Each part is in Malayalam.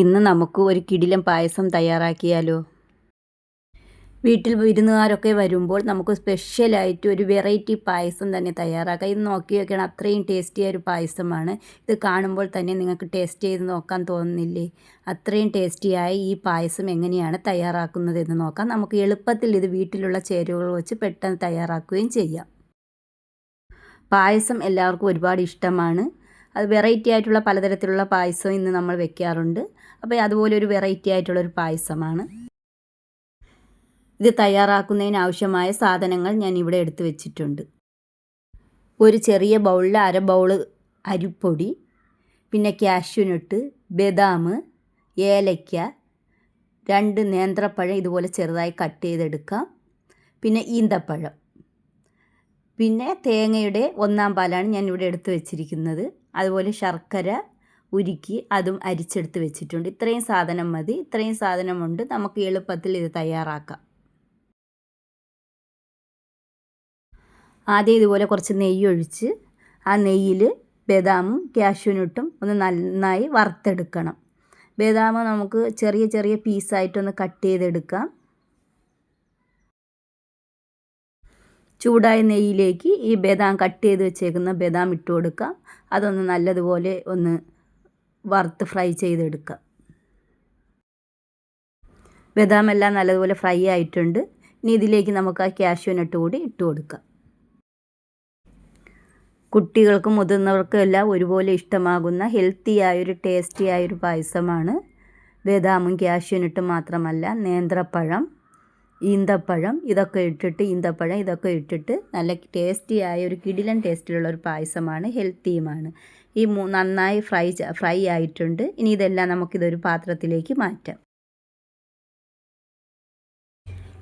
ഇന്ന് നമുക്ക് ഒരു കിടിലം പായസം തയ്യാറാക്കിയാലോ? വീട്ടിൽ വിരുന്നുകാരൊക്കെ വരുമ്പോൾ നമുക്ക് സ്പെഷ്യലായിട്ട് ഒരു വെറൈറ്റി പായസം തന്നെ തയ്യാറാക്കാം. ഇത് നോക്കി വെക്കണം. അത്രയും ടേസ്റ്റിയായ ഒരു പായസമാണ്. ഇത് കാണുമ്പോൾ തന്നെ നിങ്ങൾക്ക് ടേസ്റ്റ് ചെയ്ത് നോക്കാൻ തോന്നുന്നില്ലേ? അത്രയും ടേസ്റ്റിയായ ഈ പായസം എങ്ങനെയാണ് തയ്യാറാക്കുന്നത് എന്ന് നോക്കാം. നമുക്ക് എളുപ്പത്തിൽ ഇത് വീട്ടിലുള്ള ചേരുവകൾ വെച്ച് പെട്ടെന്ന് തയ്യാറാക്കുകയും ചെയ്യാം. പായസം എല്ലാവർക്കും ഒരുപാട് ഇഷ്ടമാണ്. അത് വെറൈറ്റി ആയിട്ടുള്ള പലതരത്തിലുള്ള പായസം ഇന്ന് നമ്മൾ വെക്കാറുണ്ട്. അപ്പോൾ അതുപോലെ ഒരു വെറൈറ്റി ആയിട്ടുള്ള ഒരു പായസമാണ്. ഇത് തയ്യാറാക്കുന്നതിന് ആവശ്യമായ സാധനങ്ങൾ ഞാൻ ഇവിടെ എടുത്തു വെച്ചിട്ടുണ്ട്. ഒരു ചെറിയ ബൗളിൽ അര ബൗൾ അരിപ്പൊടി പിന്നെ കാഷ്യൂനട്ട് ബദാം ഏലയ്ക്ക രണ്ട് നേന്ത്രപ്പഴം ഇതുപോലെ ചെറുതായി കട്ട് ചെയ്തെടുക്കാം. പിന്നെ ഈന്തപ്പഴം. പിന്നെ തേങ്ങയുടെ ഒന്നാം പാലാണ് ഞാൻ ഇവിടെ എടുത്ത് വെച്ചിരിക്കുന്നത്. അതുപോലെ ശർക്കര ഉരുക്കി അതും അരിച്ചെടുത്ത് വെച്ചിട്ടുണ്ട്. ഇത്രയും സാധനം മതി. ഇത്രയും സാധനമുണ്ട്. നമുക്ക് എളുപ്പത്തിൽ ഇത് തയ്യാറാക്കാം. ആദ്യം ഇതുപോലെ കുറച്ച് നെയ്യ് ഒഴിച്ച് ആ നെയ്യിൽ ബദാമും കാഷ്യൂനട്ടും ഒന്ന് നന്നായി വറുത്തെടുക്കണം. ബദാം നമുക്ക് ചെറിയ ചെറിയ പീസായിട്ടൊന്ന് കട്ട് ചെയ്തെടുക്കാം. ചൂടായ നെയ്യിലേക്ക് ഈ ബദാം കട്ട് ചെയ്ത് വെച്ചേക്കുന്ന ബദാം ഇട്ട് കൊടുക്കാം അതൊന്ന് നല്ലതുപോലെ ഒന്ന് വറുത്ത് ഫ്രൈ ചെയ്തെടുക്കുക. ബദാം എല്ലാം നല്ലതുപോലെ ഫ്രൈ ആയിട്ടുണ്ട്. ഇനി ഇതിലേക്ക് നമുക്ക് ആ കാഷ്യൂനട്ട് കൂടി ഇട്ട് കൊടുക്കാം. കുട്ടികൾക്കും മുതിർന്നവർക്കും എല്ലാം ഒരുപോലെ ഇഷ്ടമാകുന്ന ഹെൽത്തി ആയൊരു ടേസ്റ്റി ആയൊരു പായസമാണ് ബദാമും കാഷ്യൂനട്ടും മാത്രമല്ല നേന്ത്രപ്പഴം ഈന്തപ്പഴം ഇതൊക്കെ ഇട്ടിട്ട് ഈന്തപ്പഴം ഇതൊക്കെ ഇട്ടിട്ട് നല്ല ടേസ്റ്റി ആയ ഒരു കിടിലൻ ടേസ്റ്റിലുള്ള ഒരു പായസമാണ് ഹെൽത്തിയുമാണ് ഈ നന്നായി ഫ്രൈ ഫ്രൈ ആയിട്ടുണ്ട്. ഇനി ഇതെല്ലാം നമുക്കിതൊരു പാത്രത്തിലേക്ക് മാറ്റാം.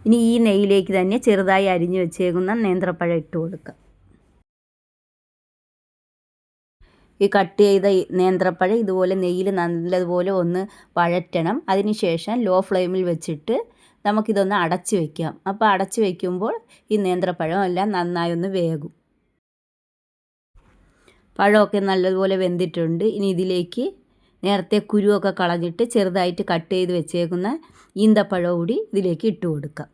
ഇനി ഈ നെയ്യിലേക്ക് തന്നെ ചെറുതായി അരിഞ്ഞു വെച്ചേക്കുന്ന നേന്ത്രപ്പഴം ഇട്ട് കൊടുക്കാം. ഈ കട്ട് ചെയ്ത നേന്ത്രപ്പഴം ഇതുപോലെ നെയ്യിൽ നല്ലതുപോലെ ഒന്ന് വഴറ്റണം. അതിനുശേഷം ലോ ഫ്ലെയിമിൽ വെച്ചിട്ട് നമുക്കിതൊന്ന് അടച്ച് വയ്ക്കാം അപ്പോൾ അടച്ച് വയ്ക്കുമ്പോൾ ഈ നേന്ത്രപ്പഴം എല്ലാം നന്നായി ഒന്ന് വേകും. പഴമൊക്കെ നല്ലതുപോലെ വെന്തിട്ടുണ്ട്. ഇനി ഇതിലേക്ക് നേരത്തെ കുരുവൊക്കെ കളഞ്ഞിട്ട് ചെറുതായിട്ട് കട്ട് ചെയ്ത് വെച്ചേക്കുന്ന ഈന്തപ്പഴം കൂടി ഇതിലേക്ക് ഇട്ട് കൊടുക്കാം.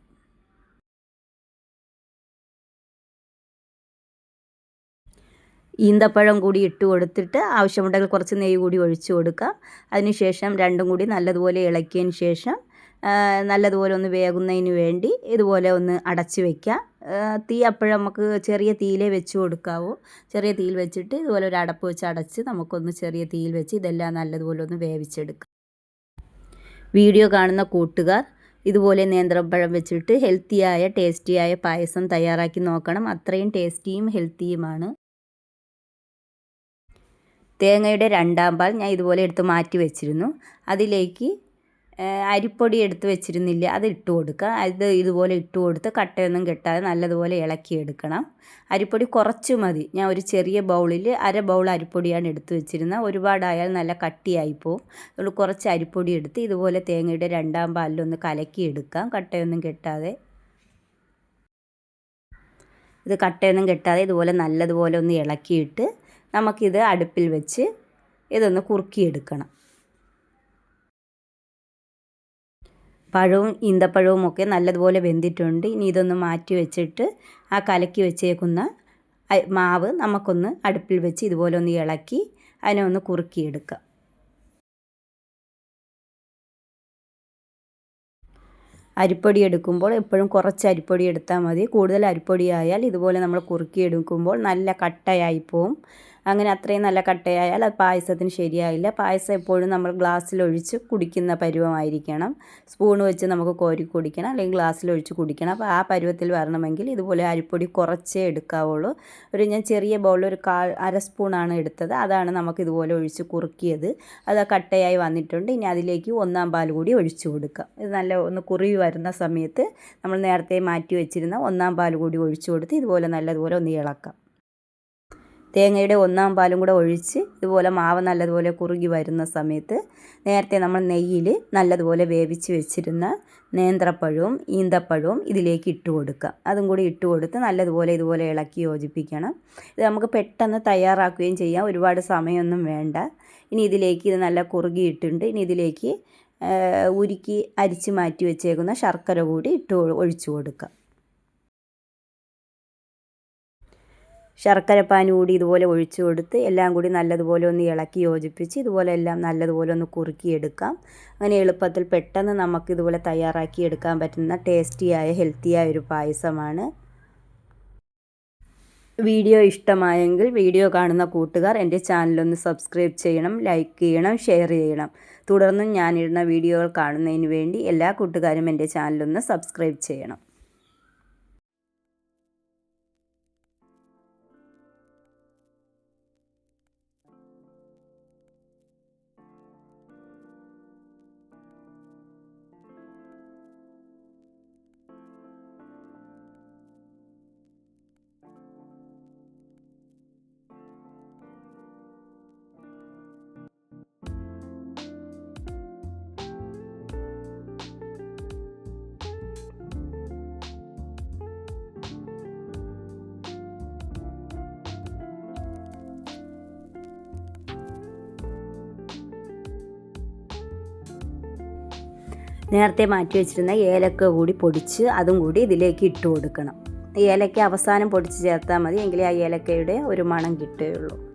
ഈന്തപ്പഴം കൂടി ഇട്ട് കൊടുത്തിട്ട് ആവശ്യമുണ്ടെങ്കിൽ കുറച്ച് നെയ്യ് കൂടി ഒഴിച്ചു കൊടുക്കാം. അതിനുശേഷം രണ്ടും കൂടി നല്ലതുപോലെ ഇളക്കിയതിന് ശേഷം നല്ലതുപോലെ ഒന്ന് വേകുന്നതിന് വേണ്ടി ഇതുപോലെ ഒന്ന് അടച്ച് വയ്ക്കാം തീ അപ്പോഴും നമുക്ക് ചെറിയ തീയിലേ വെച്ച് കൊടുക്കാവൂ. ചെറിയ തീയിൽ വെച്ചിട്ട് ഇതുപോലെ ഒരു അടപ്പ് വെച്ച് അടച്ച് നമുക്കൊന്ന് ചെറിയ തീയിൽ വെച്ച് ഇതെല്ലാം നല്ലതുപോലെ ഒന്ന് വേവിച്ചെടുക്കാം. വീഡിയോ കാണുന്ന കൂട്ടുകാർ ഇതുപോലെ നേന്ത്രപ്പഴം വെച്ചിട്ട് ഹെൽത്തിയായ ടേസ്റ്റിയായ പായസം തയ്യാറാക്കി നോക്കണം. അത്രയും ടേസ്റ്റിയും ഹെൽത്തിയുമാണ്. തേങ്ങയുടെ രണ്ടാം പാൽ ഞാൻ ഇതുപോലെ എടുത്ത് മാറ്റി വെച്ചിരുന്നു. അതിലേക്ക് അരിപ്പൊടി എടുത്ത് വെച്ചിരുന്നില്ല. അത് ഇട്ട് കൊടുക്കുക. അത് ഇതുപോലെ ഇട്ട് കൊടുത്ത് കട്ടയൊന്നും കെട്ടാതെ നല്ലതുപോലെ ഇളക്കിയെടുക്കണം അരിപ്പൊടി കുറച്ച് മതി. ഞാൻ ഒരു ചെറിയ ബൗളിൽ അര ബൗൾ അരിപ്പൊടിയാണ് എടുത്ത് വെച്ചിരുന്നത്. ഒരുപാടായാൽ നല്ല കട്ടിയായി പോവും. അതുകൊണ്ട് കുറച്ച് അരിപ്പൊടി എടുത്ത് ഇതുപോലെ തേങ്ങയുടെ രണ്ടാം പാലിലൊന്ന് കലക്കിയെടുക്കാം കട്ടയൊന്നും കെട്ടാതെ. ഇത് കട്ടയൊന്നും കെട്ടാതെ ഇതുപോലെ നല്ലതുപോലെ ഒന്ന് ഇളക്കിയിട്ട് നമുക്കിത് അടുപ്പിൽ വെച്ച് ഇതൊന്ന് കുറുക്കിയെടുക്കണം. പഴവും ഈന്തപ്പഴവും ഒക്കെ നല്ലതുപോലെ വെന്തിട്ടുണ്ട്. ഇനി ഇതൊന്ന് മാറ്റി വെച്ചിട്ട് ആ കലക്കി വെച്ചേക്കുന്ന മാവ് നമുക്കൊന്ന് അടുപ്പിൽ വെച്ച് ഇതുപോലെ ഒന്ന് ഇളക്കി അതിനെ ഒന്ന് കുറുക്കിയെടുക്കാം. അരിപ്പൊടി എടുക്കുമ്പോൾ എപ്പോഴും കുറച്ച് അരിപ്പൊടി എടുത്താൽ മതി. കൂടുതൽ അരിപ്പൊടി ആയാൽ ഇതുപോലെ നമ്മൾ കുറുക്കിയെടുക്കുമ്പോൾ നല്ല കട്ടയായി പോവും. അങ്ങനെ അത്രയും നല്ല കട്ടയായാൽ അത് പായസത്തിന് ശരിയായില്ല. പായസം എപ്പോഴും നമ്മൾ ഗ്ലാസ്സിലൊഴിച്ച് കുടിക്കുന്ന പരുവമായിരിക്കണം. സ്പൂൺ വെച്ച് നമുക്ക് കോരി കുടിക്കണം അല്ലെങ്കിൽ ഗ്ലാസ്സിലൊഴിച്ച് കുടിക്കണം. അപ്പോൾ ആ പരുവത്തിൽ വരണമെങ്കിൽ ഇതുപോലെ അരിപ്പൊടി കുറച്ചേ എടുക്കാവുള്ളൂ. ഒരു ഞാൻ ചെറിയ ബൗളിൽ ഒരു കാൽ അര സ്പൂണാണ് എടുത്തത്. അതാണ് നമുക്ക് ഇതുപോലെ ഒഴിച്ച് കുറുക്കിയത്. അത് കട്ടയായി വന്നിട്ടുണ്ട്. ഇനി അതിലേക്ക് ഒന്നാം പാൽ കൂടി ഒഴിച്ചു കൊടുക്കാം ഇത് നല്ല ഒന്ന് കുറുവി വരുന്ന സമയത്ത് നമ്മൾ നേരത്തെ മാറ്റി വെച്ചിരുന്ന ഒന്നാം പാൽ കൂടി ഒഴിച്ചു കൊടുത്ത് ഇതുപോലെ നല്ലതുപോലെ ഒന്ന് ഇളക്കാം. തേങ്ങയുടെ ഒന്നാം പാലും കൂടെ ഒഴിച്ച് ഇതുപോലെ മാവ് നല്ലതുപോലെ കുറുകി വരുന്ന സമയത്ത് നേരത്തെ നമ്മൾ നെയ്യിൽ നല്ലതുപോലെ വേവിച്ച് വെച്ചിരുന്ന നേന്ത്രപ്പഴവും ഈന്തപ്പഴവും ഇതിലേക്ക് ഇട്ട് കൊടുക്കുക. അതും കൂടി ഇട്ട് കൊടുത്ത് നല്ലതുപോലെ ഇതുപോലെ ഇളക്കി യോജിപ്പിക്കണം. ഇത് നമുക്ക് പെട്ടെന്ന് തയ്യാറാക്കുകയും ചെയ്യാം. ഒരുപാട് സമയമൊന്നും വേണ്ട. ഇനി ഇതിലേക്ക് ഇത് നല്ല കുറുകിയിട്ടുണ്ട്. ഇനി ഇതിലേക്ക് ഉരുക്കി അരിച്ച് മാറ്റി വെച്ചേക്കുന്ന ശർക്കര കൂടി ഇട്ട് ഒഴിച്ചു കൊടുക്കുക. ശർക്കരപ്പാനി കൂടി ഇതുപോലെ ഒഴിച്ചു കൊടുത്ത് എല്ലാം കൂടി നല്ലതുപോലെ ഒന്ന് ഇളക്കി യോജിപ്പിച്ച് ഇതുപോലെ എല്ലാം നല്ലതുപോലെ ഒന്ന് കുറുക്കിയെടുക്കാം അങ്ങനെ എളുപ്പത്തിൽ പെട്ടെന്ന് നമുക്ക് ഇതുപോലെ തയ്യാറാക്കി എടുക്കാൻ പറ്റുന്ന ടേസ്റ്റിയായ ഹെൽത്തിയായ ഒരു പായസമാണ്. വീഡിയോ ഇഷ്ടമായെങ്കിൽ വീഡിയോ കാണുന്ന കൂട്ടുകാർ എന്റെ ചാനലൊന്ന് സബ്സ്ക്രൈബ് ചെയ്യണം ലൈക്ക് ചെയ്യണം ഷെയർ ചെയ്യണം. തുടർന്നും ഞാനിടുന്ന വീഡിയോകൾ കാണുന്നതിന് വേണ്ടി എല്ലാ കൂട്ടുകാരും എന്റെ ചാനലൊന്ന് സബ്സ്ക്രൈബ് ചെയ്യണം. നേരത്തെ മാറ്റി വെച്ചിരുന്ന ഏലക്ക കൂടി പൊടിച്ച് അതും കൂടി ഇതിലേക്ക് ഇട്ട് കൊടുക്കണം. ഏലക്ക അവസാനം പൊടിച്ച് ചേർത്താൽ മതി. എങ്കിലേ ആ ഏലക്കയുടെ ഒരു മണം കിട്ടുകയുള്ളൂ.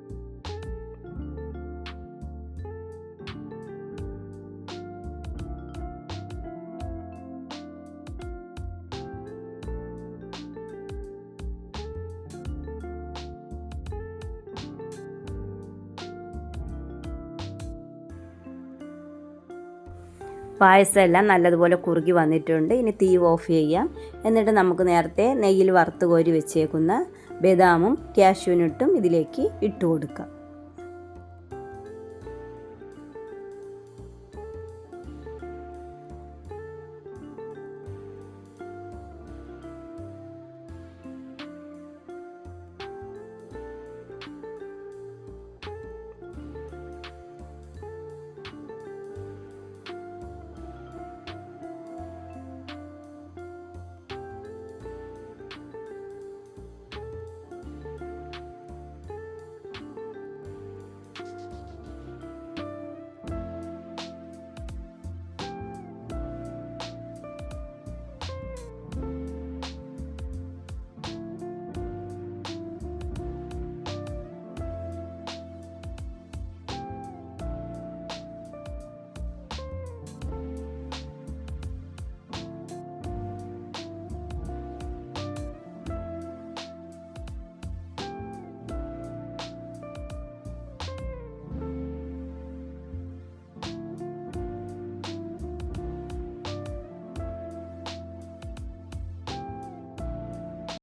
പായസം എല്ലാം നല്ലതുപോലെ കുറുകി വന്നിട്ടുണ്ട്. ഇനി തീ ഓഫ് ചെയ്യാം. എന്നിട്ട് നമുക്ക് നേരത്തെ നെയ്യിൽ വറുത്ത് കോരി വെച്ചേക്കുന്ന ബദാമും കാഷ്യൂനിട്ടും ഇതിലേക്ക് ഇട്ട് കൊടുക്കാം.